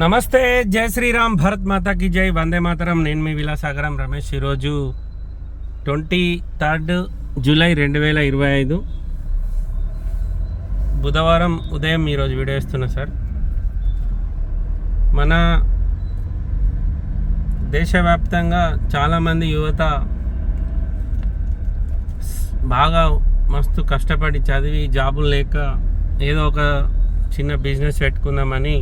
నమస్తే జై శ్రీరామ్ భరత్ మాతాకి జై వందే మాతరం. నేను మీ విలాసాగరం రమేష్. ఈరోజు ట్వంటీ థర్డ్ జూలై రెండు వేల ఇరవై ఐదు. బుధవారం ఉదయం ఈరోజు వీడియో ఇస్తున్నా సార్. మన దేశవ్యాప్తంగా చాలామంది యువత బాగా మస్తు కష్టపడి చదివి జాబులు లేక ఏదో ఒక చిన్న బిజినెస్ పెట్టుకుందామని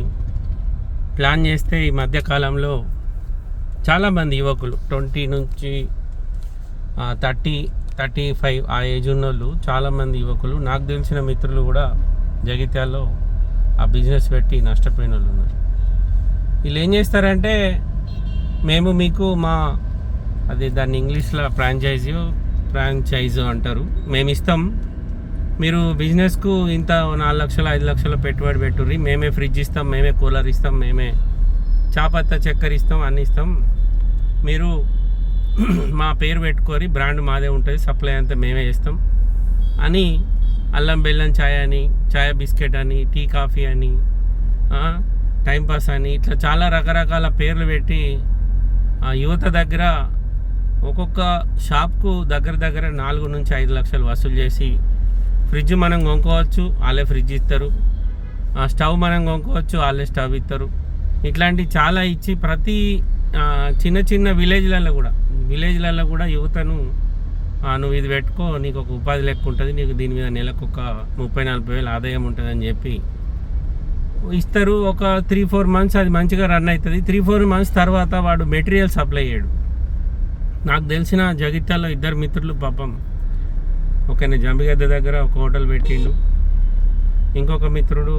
ప్లాన్ చేస్తే ఈ మధ్యకాలంలో చాలామంది యువకులు ట్వంటీ నుంచి థర్టీ థర్టీ ఫైవ్ ఆ ఏజ్ ఉన్నోళ్ళు చాలామంది యువకులు నాకు తెలిసిన మిత్రులు కూడా జగిత్యాల్లో ఆ బిజినెస్ పెట్టి నష్టపోయిన వాళ్ళు ఉన్నారు. వీళ్ళు ఏం చేస్తారంటే మేము మీకు మా అది దాన్ని ఇంగ్లీష్లో ఫ్రాంచైజీ ఫ్రాంచైజ్ అంటారు. మేము ఇస్తాం మీరు బిజినెస్కు ఇంత నాలుగు లక్షలు ఐదు లక్షలు పెట్టుబడి పెట్టుర్రి. మేమే ఫ్రిడ్జ్ ఇస్తాం మేమే కూలర్ ఇస్తాం మేమే చాపత్త చక్కెర ఇస్తాం అన్ని ఇస్తాం. మీరు మా పేరు పెట్టుకొని బ్రాండ్ మాదే ఉంటుంది సప్లై అంతా మేమే ఇస్తాం అని అల్లం బెల్లం ఛాయ్ అని ఛాయ్ బిస్కెట్ అని టీ కాఫీ అని టైంపాస్ అని ఇట్లా చాలా రకరకాల పేర్లు పెట్టి ఆ యువత దగ్గర ఒక్కొక్క షాప్కు దగ్గర దగ్గర నాలుగు నుంచి ఐదు లక్షలు వసూలు చేసి ఫ్రిడ్జ్ మనం కొనుక్కోవచ్చు వాళ్ళే ఫ్రిడ్జ్ ఇస్తారు. ఆ స్టవ్ మనం కొనుక్కోవచ్చు వాళ్ళే స్టవ్ ఇస్తారు. ఇట్లాంటి చాలా ఇచ్చి ప్రతి చిన్న చిన్న విలేజ్లలో కూడా విలేజ్లలో కూడా యువతను నువ్వు ఇది పెట్టుకో నీకు ఒక ఉపాధి లెక్క ఉంటుంది నీకు దీని మీద నెలకు ఒక ముప్పై నలభై వేలు ఆదాయం ఉంటుందని చెప్పి ఇస్తారు. ఒక త్రీ ఫోర్ మంత్స్ అది మంచిగా రన్ అవుతుంది. త్రీ ఫోర్ మంత్స్ తర్వాత వాడు మెటీరియల్ సప్లై చేయడు. నాకు తెలిసిన జగిత్యాల్లో ఇద్దరు మిత్రులు పాపం ఒకని జంబిగద్ద దగ్గర ఒక హోటల్ పెట్టిండు. ఇంకొక మిత్రుడు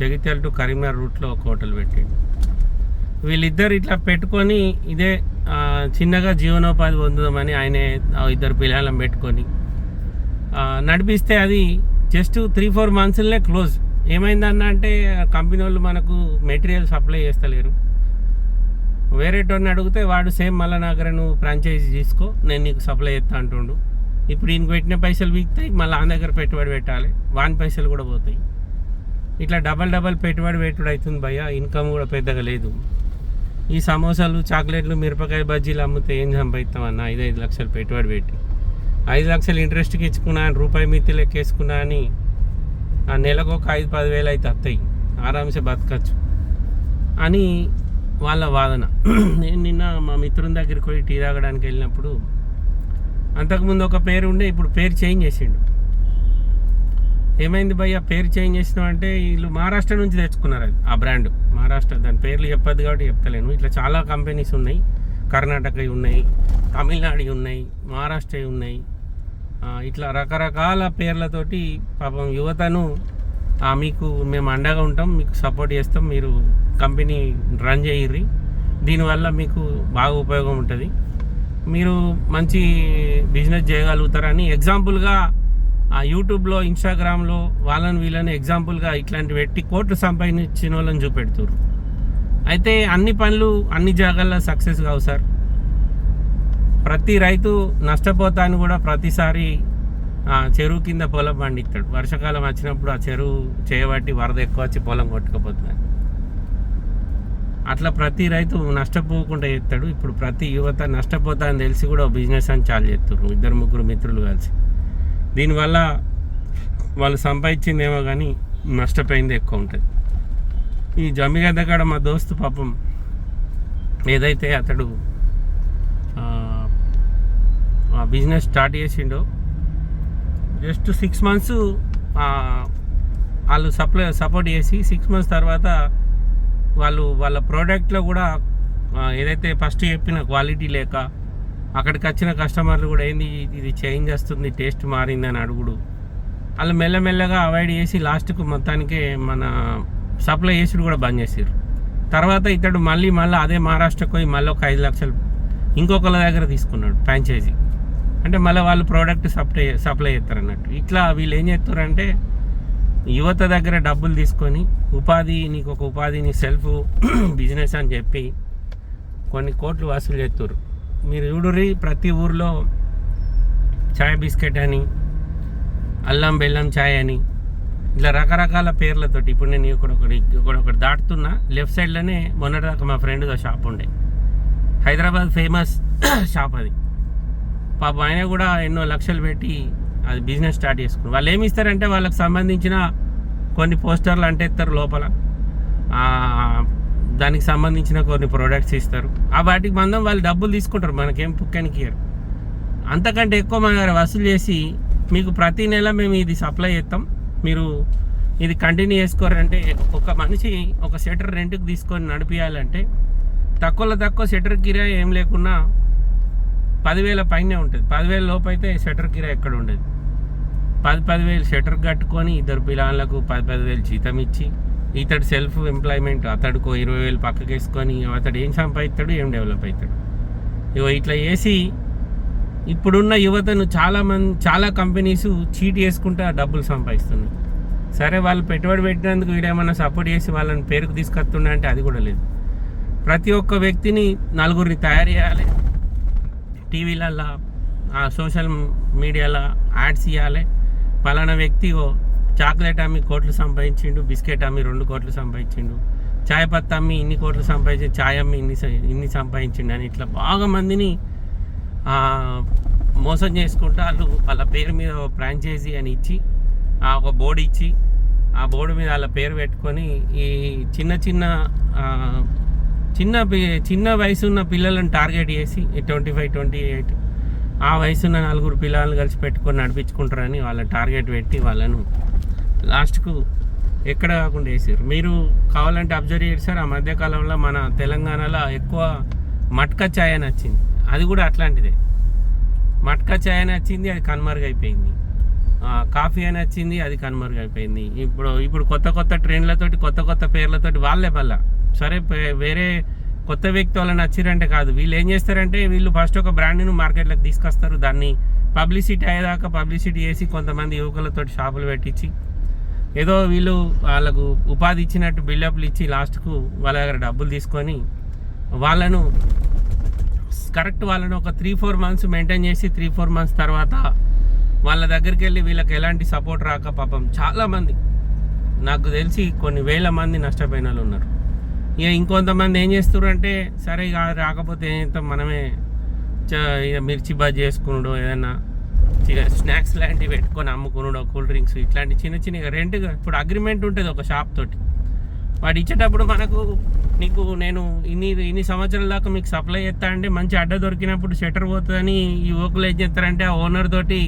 జగిత్యాల టు కరీంనగర్ రూట్లో ఒక హోటల్ పెట్టిండు. వీళ్ళిద్దరు ఇట్లా పెట్టుకొని ఇదే చిన్నగా జీవనోపాధి పొందుదామని ఆయనే ఇద్దరు పిల్లలను పెట్టుకొని నడిపిస్తే అది జస్ట్ త్రీ ఫోర్ మంత్స్లనే క్లోజ్. ఏమైందన్న అంటే కంపెనీ వాళ్ళు మనకు మెటీరియల్ సప్లై చేస్తలేరు. వేరేటోని అడిగితే వాడు సేమ్ మళ్ళీ నా దగ్గర నువ్వు ఫ్రాంచైజీ తీసుకో నేను నీకు సప్లై చేస్తా అంటుండు. ఇప్పుడు ఈయనకు పెట్టిన పైసలు వీక్తాయి మళ్ళీ ఆ దగ్గర పెట్టుబడి పెట్టాలి. వాని పైసలు కూడా పోతాయి. ఇట్లా డబల్ డబల్ పెట్టుబడి పెట్టుడు అవుతుంది భయ్య ఇన్కమ్ కూడా పెద్దగా లేదు. ఈ సమోసాలు చాక్లెట్లు మిరపకాయ బజ్జీలు అమ్మితే ఏం సంపాదిస్తామన్న ఐదు ఐదు లక్షలు పెట్టుబడి పెట్టి. ఐదు లక్షలు ఇంట్రెస్ట్కి ఇచ్చుకున్నా అని రూపాయి మిత్తి లెక్కేసుకున్నా అని ఆ నెలకు ఒక ఐదు పదివేలు అయితే వస్తాయి ఆరామ్సే బతకచ్చు. అని వాళ్ళ వాదన. నేను నిన్న మా మిత్రుని దగ్గరికి పోయి టీ తాగడానికి వెళ్ళినప్పుడు అంతకుముందు ఒక పేరు ఉండే ఇప్పుడు పేరు చేంజ్ చేసిండు. ఏమైంది భయ్య? పేరు చేంజ్ చేసినావు అంటే వీళ్ళు మహారాష్ట్ర నుంచి తెచ్చుకున్నారు అది ఆ బ్రాండ్. మహారాష్ట్ర దాని పేర్లు చెప్పదు కాబట్టి చెప్తలేను. ఇట్లా చాలా కంపెనీస్ ఉన్నాయి. కర్ణాటక ఉన్నాయి తమిళనాడు ఉన్నాయి మహారాష్ట్ర ఉన్నాయి. ఇట్లా రకరకాల పేర్లతోటి పాపం యువతను మీకు మేము అండగా ఉంటాం మీకు సపోర్ట్ చేస్తాం మీరు కంపెనీ రన్ చేయర్రి. దీనివల్ల మీకు బాగా ఉపయోగం ఉంటుంది. మీరు మంచి బిజినెస్ చేయగలుగుతారని ఎగ్జాంపుల్గా ఆ యూట్యూబ్లో ఇన్స్టాగ్రామ్లో వాళ్ళని వీళ్ళని ఎగ్జాంపుల్గా ఇట్లాంటి పెట్టి కోట్లు సంపాదించిన వాళ్ళని చూపెడుతున్నారు అయితే అన్ని పనులు అన్ని జాగాల్లో సక్సెస్ కావు సార్. ప్రతి రైతు నష్టపోతా అని కూడా ప్రతిసారి చెరువు కింద పొలం పండిస్తాడు. వర్షాకాలం వచ్చినప్పుడు ఆ చెరువు చేయబట్టి వరద ఎక్కువ వచ్చి పొలం కొట్టుకుపోతుంది. అట్లా ప్రతి రైతు నష్టపోకుండా చేస్తాడు. ఇప్పుడు ప్రతి యువత నష్టపోతా అని తెలిసి కూడా బిజినెస్ అని చాలు చేస్తారు ఇద్దరు ముగ్గురు మిత్రులు కలిసి. దీనివల్ల వాళ్ళు సంపాదించిందేమో కానీ నష్టపోయింది ఎక్కువ ఉంటుంది. ఈ జమ్మిగద్ద కాడ మా దోస్తు పాపం ఏదైతే అతడు ఆ, ఆ బిజినెస్ స్టార్ట్ చేసిండో జస్ట్ సిక్స్ మంత్స్ వాళ్ళు సప్లై సపోర్ట్ చేసి సిక్స్ మంత్స్ తర్వాత వాళ్ళు వాళ్ళ ప్రోడక్ట్లో కూడా ఏదైతే ఫస్ట్ చెప్పిన క్వాలిటీ లేక అక్కడికి వచ్చిన కస్టమర్లు కూడా ఏంది ఇది చేంజ్ వస్తుంది టేస్ట్ మారిందని అడుగుడు. వాళ్ళు మెల్లమెల్లగా అవాయిడ్ చేసి లాస్ట్కు మొత్తానికి మన సప్లై చేసుడు కూడా బంద్ చేసారు. తర్వాత ఇతడు మళ్ళీ మళ్ళీ అదే మహారాష్ట్రకు పోయి మళ్ళీ ఒక ఐదు లక్షలు ఇంకొకళ్ళ దగ్గర తీసుకున్నాడు ఫ్రాంచైజీ అంటే మళ్ళీ వాళ్ళు ప్రోడక్ట్ సప్లై సప్లై చేస్తారు అన్నట్టు ఇట్లా వీళ్ళు ఏం చేస్తారంటే యువత దగ్గర డబ్బులు తీసుకొని ఉపాధి నీకు ఒక ఉపాధి నీ సెల్ఫ్ బిజినెస్ అని చెప్పి కొన్ని కోట్లు వసూలు చేస్తారు. మీరు చూడుర్రి ప్రతి ఊర్లో చాయ్ బిస్కెట్ అని అల్లం బెల్లం చాయ్ అని ఇట్లా రకరకాల పేర్లతోటి ఇప్పుడు నేను ఇక్కడ ఒకటి దాటుతున్నా లెఫ్ట్ సైడ్లోనే మొన్నటిదాకా మా ఫ్రెండ్తో షాప్ ఉండే. హైదరాబాద్ ఫేమస్ షాప్ అది. పాప ఆయన కూడా ఎన్నో లక్షలు పెట్టి అది బిజినెస్ స్టార్ట్ చేసుకున్నారు. వాళ్ళు ఏమి ఇస్తారంటే వాళ్ళకి సంబంధించిన కొన్ని పోస్టర్లు అంటే ఇస్తారు లోపల దానికి సంబంధించిన కొన్ని ప్రోడక్ట్స్ ఇస్తారు. ఆ వాటికి మందం వాళ్ళు డబ్బులు తీసుకుంటారు మనకేం పుక్కనికి ఇయ్యరు. అంతకంటే ఎక్కువ మన దగ్గర వసూలు చేసి మీకు ప్రతి నెల మేము ఇది సప్లై చేస్తాం. మీరు ఇది కంటిన్యూ చేసుకోరంటే ఒక మనిషి ఒక సెటర్ రెంట్కి తీసుకొని నడిపించాలంటే తక్కువలో తక్కువ షటర్ కిరాయి ఏం లేకున్నా పదివేల పైనే ఉంటుంది. పదివేల లోపు అయితే షటర్ కిరాయి ఎక్కడ ఉండదు. పది పదివేలు షటర్ కట్టుకొని ఇద్దరు పిల్లలకు పది పదివేలు జీతం ఇచ్చి ఇతడు సెల్ఫ్ ఎంప్లాయ్మెంట్ అతడుకో ఇరవై వేలు పక్కకేసుకొని అతడు ఏం సంపాదిస్తాడు ఏం డెవలప్ అవుతాడు ఇగో ఇట్లా చేసి ఇప్పుడున్న యువతను చాలా మంది చాలా కంపెనీస్ చీట్ చేసుకుంటా డబ్బులు సంపాదిస్తున్నాయి సరే వాళ్ళు పెట్టుబడి పెట్టినందుకు వీడేమన్నా సపోర్ట్ చేసి వాళ్ళని పేరుకు తీసుకొస్తుండే అంటే అది కూడా లేదు. ప్రతి ఒక్క వ్యక్తిని నలుగురిని తయారు చేయాలి. టీవీలల్లో సోషల్ మీడియాలో యాడ్స్ ఇవ్వాలి పలానా వ్యక్తి ఓ చాక్లెట్ అమ్మి కోట్లు సంపాదించిండు బిస్కెట్ అమ్మి రెండు కోట్లు సంపాదించిండు చాయ్ పత్తా అమ్మి ఇన్ని కోట్లు సంపాదించి చాయ్ అమ్మి ఇన్ని ఇన్ని సంపాదించిండు అని ఇట్లా బాగా మందిని మోసం చేసుకుంటూ వాళ్ళు వాళ్ళ పేరు మీద ఫ్రాంచైజీ అని ఇచ్చి ఆ ఒక బోర్డు ఇచ్చి ఆ బోర్డు మీద వాళ్ళ పేరు పెట్టుకొని ఈ చిన్న చిన్న చిన్న పి- చిన్న వయసు ఉన్న పిల్లలను టార్గెట్ చేసి ట్వంటీ ఫైవ్ ట్వంటీ ఎయిట్ ఆ వయసున్న నలుగురు పిల్లలను కలిసి పెట్టుకొని నడిపించుకుంటారని వాళ్ళ టార్గెట్ పెట్టి వాళ్ళను లాస్ట్కు ఎక్కడ కాకుండా వేసారు మీరు కావాలంటే అబ్జర్వ్ చేశారు ఆ మధ్యకాలంలో మన తెలంగాణలో ఎక్కువ మట్కా ఛాయ్ అని వచ్చింది అది కూడా అట్లాంటిదే. మట్కా ఛాయ్ అని వచ్చింది అది కనుమరుగైపోయింది. కాఫీ అని వచ్చింది అది కనుమరుగైపోయింది. ఇప్పుడు ఇప్పుడు కొత్త కొత్త ట్రెండ్లతోటి కొత్త కొత్త పేర్లతోటి వాళ్ళే మళ్ళా సరే వేరే కొత్త వ్యక్తి వాళ్ళని నచ్చిరంటే కాదు. వీళ్ళు ఏం చేస్తారంటే వీళ్ళు ఫస్ట్ ఒక బ్రాండ్ను మార్కెట్లోకి తీసుకొస్తారు. దాన్ని పబ్లిసిటీ అయ్యేదాకా పబ్లిసిటీ చేసి కొంతమంది యువకులతోటి షాపులు పెట్టించి ఏదో వీళ్ళు వాళ్ళకు ఉపాధి ఇచ్చినట్టు బిల్డప్లు ఇచ్చి లాస్ట్కు వాళ్ళ దగ్గర డబ్బులు తీసుకొని వాళ్ళను కరెక్ట్ వాళ్ళను ఒక త్రీ ఫోర్ మంత్స్ మెయింటైన్ చేసి త్రీ ఫోర్ మంత్స్ తర్వాత వాళ్ళ దగ్గరికి వెళ్ళి వీళ్ళకి ఎలాంటి సపోర్ట్ రాక పాపం చాలామంది నాకు తెలిసి కొన్ని వేల మంది నష్టపోయిన వాళ్ళు ఉన్నారు. ఇక ఇంకొంతమంది ఏం చేస్తారు అంటే సరే ఇక రాకపోతే ఏం చేస్తాం మనమే చ- ఇక మిర్చి బజ్జీ చేసుకున్నాడు ఏదైనా చి- స్నాక్స్ లాంటివి పెట్టుకొని అమ్ముకున్నాడు కూల్ డ్రింక్స్ ఇట్లాంటి చిన్న చిన్న రెంట్ ఇప్పుడు అగ్రిమెంట్ ఉంటుంది ఒక షాప్ తోటి. వాడు ఇచ్చేటప్పుడు మనకు నీకు నేను ఇన్ని ఇన్ని సంవత్సరాల దాకా మీకు సప్లై చేస్తా అంటే మంచి అడ్డ దొరికినప్పుడు షటర్ పోతుందని ఈ ఓకులు ఏం చేస్తారంటే ఆ ఓనర్ తోటి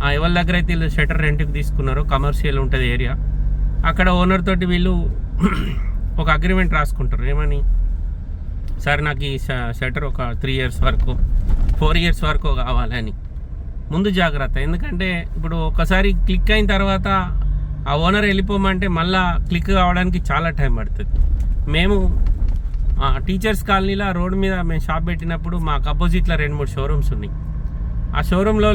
ఆ ఎవరి దగ్గర అయితే వీళ్ళు షటర్ రెంట్కి తీసుకున్నారో కమర్షియల్ ఉంటుంది ఏరియా అక్కడ ఓనర్ తోటి వీళ్ళు ఒక అగ్రిమెంట్ రాసుకుంటారు. ఏమని? సార్ నాకు ఈ షటర్ ఒక త్రీ ఇయర్స్ వరకు ఫోర్ ఇయర్స్ వరకు కావాలని ముందు జాగ్రత్త. ఎందుకంటే ఇప్పుడు ఒకసారి క్లిక్ అయిన తర్వాత ఆ ఓనర్ వెళ్ళిపోమంటే మళ్ళా క్లిక్ కావడానికి చాలా టైం పడుతుంది. మేము టీచర్స్ కాలనీలో రోడ్డు మీద మేము షాప్ పెట్టినప్పుడు మాకు అపోజిట్లో రెండు మూడు షోరూమ్స్ ఉన్నాయి. ఆ షోరూంలో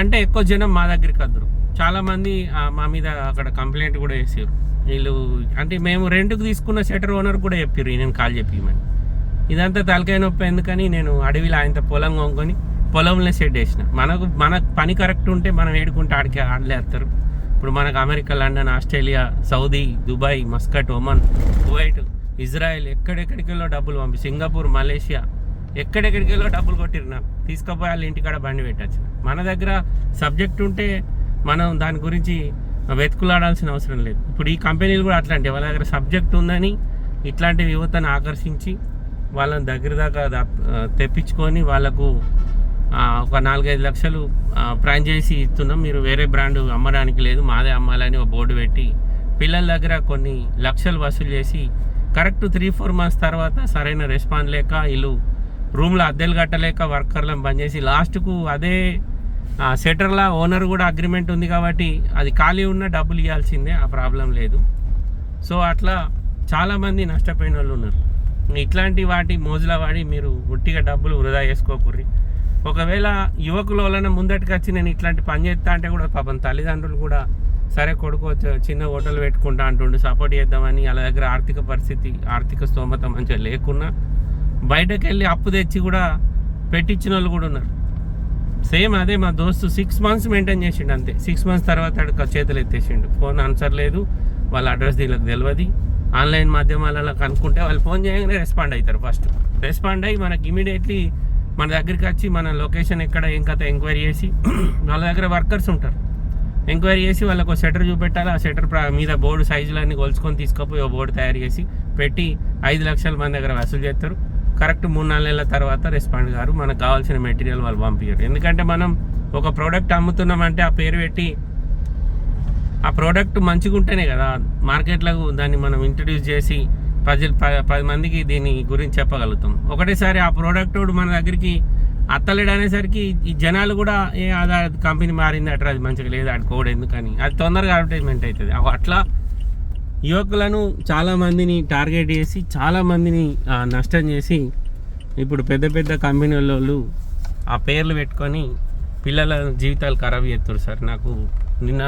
వాళ్ళు కంటే ఎక్కువ జనం మా దగ్గరికి వద్దరు. చాలామంది మా మీద అక్కడ కంప్లైంట్ కూడా చేసారు వీళ్ళు అంటే మేము రెంట్కి తీసుకున్న షటర్ ఓనర్ కూడా చెప్పారు నేను కాల్ చెప్పిమని. ఇదంతా తలకాయ నొప్పి ఎందుకని నేను అడవిలో ఆయనతో పొలం కొనుక్కొని పొలంలో షెడ్ వేసిన. మనకు మన పని కరెక్ట్ ఉంటే మనం ఏడుకుంటే ఆడికి ఆడలేస్తారు. ఇప్పుడు మనకు America London Australia Saudi Dubai Muscat Oman Kuwait Israel ఎక్కడెక్కడికెళ్ళో డబ్బులు పంపి సింగపూర్ మలేషియా ఎక్కడెక్కడికెళ్ళో డబ్బులు కొట్టిరు నాకు తీసుకుపోయి వాళ్ళ ఇంటికాడ బండి పెట్టచ్చు మన దగ్గర సబ్జెక్ట్ ఉంటే మనం దాని గురించి వెతుకులాడాల్సిన అవసరం లేదు. ఇప్పుడు ఈ కంపెనీలు కూడా అట్లాంటివి వాళ్ళ దగ్గర సబ్జెక్ట్ ఉందని ఇట్లాంటి యువతను ఆకర్షించి వాళ్ళని దగ్గర దాకా తెప్పించుకొని వాళ్ళకు ఒక నాలుగైదు లక్షలు ఫ్రాంచైజీ ఇస్తున్నాం. మీరు వేరే బ్రాండ్ అమ్మడానికి లేదు. మాదే అమ్మాలని ఒక బోర్డు పెట్టి పిల్లల దగ్గర కొన్ని లక్షలు వసూలు చేసి కరెక్ట్ త్రీ ఫోర్ మంత్స్ తర్వాత సరైన రెస్పాన్స్ లేక వీళ్ళు రూమ్లో అద్దెలు కట్టలేక వర్కర్లను బంద్ చేసి లాస్ట్కు అదే సెటర్లా ఓనర్ కూడా అగ్రిమెంట్ ఉంది కాబట్టి అది ఖాళీ ఉన్న డబ్బులు ఇవ్వాల్సిందే ఆ ప్రాబ్లం లేదు. సో అట్లా చాలామంది నష్టపోయిన వాళ్ళు ఉన్నారు. ఇట్లాంటి వాటి మోజుల వాడి మీరు ఒట్టిగా డబ్బులు వృధా చేసుకోకూర్రి. ఒకవేళ యువకులు వలన ముందటికి వచ్చి నేను ఇట్లాంటి పని చేస్తా అంటే కూడా పాపం తల్లిదండ్రులు కూడా సరే కొడుకు చిన్న హోటల్ పెట్టుకుంటా అంటుండు సపోర్ట్ చేద్దామని వాళ్ళ దగ్గర ఆర్థిక పరిస్థితి ఆర్థిక స్తోమత మంచిగా లేకున్నా బయటకు వెళ్ళి అప్పు తెచ్చి కూడా పెట్టించిన వాళ్ళు కూడా ఉన్నారు. సేమ్ అదే మా దోస్తు సిక్స్ మంత్స్ మెయింటైన్ చేసిండు అంతే. సిక్స్ మంత్స్ తర్వాత చేతులు ఎత్తేసిండు. ఫోన్ ఆన్సర్ లేదు. వాళ్ళ అడ్రస్ వీళ్ళకి తెలియదు ఆన్లైన్ మాధ్యమాలలో కనుక్కుంటే వాళ్ళు ఫోన్ చేయగానే రెస్పాండ్ అవుతారు ఫస్ట్. రెస్పాండ్ అయ్యి మనకి ఇమీడియట్లీ మన దగ్గరికి వచ్చి మన లొకేషన్ ఎక్కడ ఏం కథ ఎంక్వైరీ చేసి వాళ్ళ దగ్గర వర్కర్స్ ఉంటారు. ఎంక్వైరీ చేసి వాళ్ళకు షటర్ చూపెట్టాలి. ఆ షటర్ మీద బోర్డు సైజులన్నీ కొలుచుకొని తీసుకుపోయి ఓ బోర్డు తయారు చేసి పెట్టి ఐదు లక్షల మంది దగ్గర వసూలు చేస్తారు. కరెక్ట్ మూడు నాలుగు నెలల తర్వాత రెస్పాండ్ గారు మనకు కావాల్సిన మెటీరియల్ వాళ్ళు పంపించారు ఎందుకంటే మనం ఒక ప్రోడక్ట్ అమ్ముతున్నామంటే ఆ పేరు పెట్టి ఆ ప్రోడక్ట్ మంచిగా ఉంటేనే కదా మార్కెట్లో దాన్ని మనం ఇంట్రడ్యూస్ చేసి ప్రజలు పది మందికి దీని గురించి చెప్పగలుగుతాం. ఒకటేసారి ఆ ప్రోడక్ట్ మన దగ్గరికి అత్తలేడు అనేసరికి ఈ జనాలు కూడా ఏ అది కంపెనీ మారింది అట్రా అది మంచిగా లేదు ఆడు కోడ్ ఎందుకని. అది తొందరగా అడ్వర్టైజ్మెంట్ అవుతుంది. అట్లా యువకులను చాలా మందిని టార్గెట్ చేసి చాలామందిని నష్టం చేసి ఇప్పుడు పెద్ద పెద్ద కంపెనీల వాళ్ళు ఆ పేర్లు పెట్టుకొని పిల్లల జీవితాలు ఖరాబ్ చేస్తారు సార్. నాకు నిన్న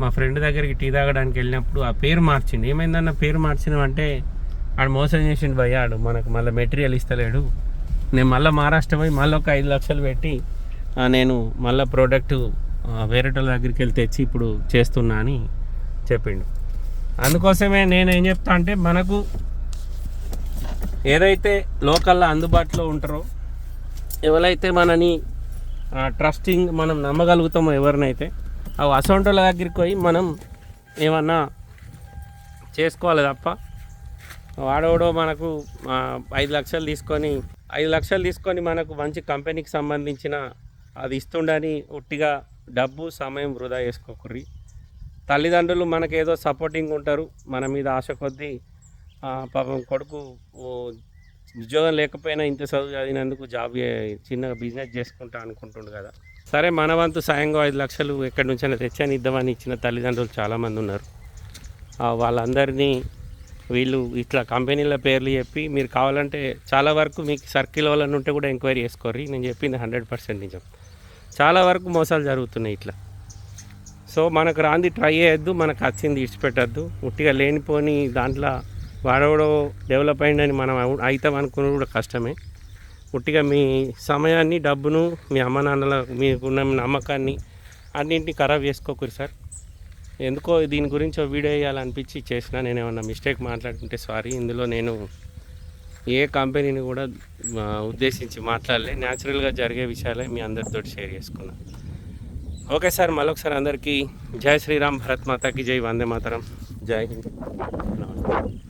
మా ఫ్రెండ్ దగ్గరికి టీ తాగడానికి వెళ్ళినప్పుడు ఆ పేరు మార్చిండు. ఏమైందన్న పేరు మార్చినామంటే ఆడు మోసం చేసిండు భయ్య ఆడు. మనకు మళ్ళీ మెటీరియల్ ఇస్తలేడు. నేను మళ్ళీ మహారాష్ట్ర పోయి మళ్ళీ ఒక ఐదు లక్షలు పెట్టి నేను మళ్ళీ ప్రోడక్ట్ వేరేటోళ్ళ దగ్గరికి వెళ్ళి తెచ్చి ఇప్పుడు చేస్తున్నా అని చెప్పిండు. అందుకోసమే నేను ఏం చెప్తా అంటే మనకు ఏదైతే లోకల్లో అందుబాటులో ఉంటారో ఎవరైతే మనని ట్రస్టింగ్ మనం నమ్మగలుగుతామో ఎవరినైతే అవి అసొంటోళ్ళ దగ్గరికి పోయి మనం ఏమన్నా చేసుకోవాలి తప్ప వాడోడో మనకు ఐదు లక్షలు తీసుకొని ఐదు లక్షలు తీసుకొని మనకు మంచి కంపెనీకి సంబంధించిన అది ఇస్తుండని ఒట్టిగా డబ్బు సమయం వృధా చేసుకోకుర్రి. తల్లిదండ్రులు మనకు ఏదో సపోర్టింగ్ ఉంటారు మన మీద ఆశ కొద్దీ పాపం కొడుకు ఉద్యోగం లేకపోయినా ఇంత చదువు చదివినందుకు జాబ్ చిన్నగా బిజినెస్ చేసుకుంటా అనుకుంటుండు కదా. సరే మన వంతు సాయంగా ఐదు లక్షలు ఎక్కడి నుంచైనా తెచ్చని ఇద్దామని ఇచ్చిన తల్లిదండ్రులు చాలామంది ఉన్నారు. వాళ్ళందరినీ వీళ్ళు ఇట్లా కంపెనీల పేర్లు చెప్పి మీరు కావాలంటే చాలా వరకు మీకు సర్కిల్ వాళ్ళని ఉంటే కూడా ఎంక్వైరీ చేసుకోర్రి. నేను చెప్పింది హండ్రెడ్ పర్సెంట్ నిజం. చాలా వరకు మోసాలు జరుగుతున్నాయి ఇట్లా. సో మనకు రాంది ట్రై చేయొద్దు మనకు వచ్చింది ఇడిచిపెట్టద్దు ఉట్టిగా లేనిపోని దాంట్లో వాడవడో డెవలప్ అయిందని మనం అవుతాం అనుకున్నది కూడా కష్టమే. ఉట్టిగా మీ సమయాన్ని డబ్బును మీ అమ్మ నాన్నల మీకున్న నమ్మకాన్ని అన్నింటినీ ఖరాబ్ చేసుకోకూరు సార్. ఎందుకో దీని గురించి వీడియో వేయాలనిపించి చేసిన నేను ఏమన్నా మిస్టేక్ మాట్లాడుకుంటే సారీ ఇందులో నేను ఏ కంపెనీని కూడా ఉద్దేశించి మాట్లాడలే. న్యాచురల్గా జరిగే విషయాలే మీ అందరితో షేర్ చేసుకున్నాను ఓకే సార్ మరొకసారి అందరికీ జై శ్రీరామ్ భరత్ మాతాకి జై వందే మాతరం జై హింద్ నమస్తే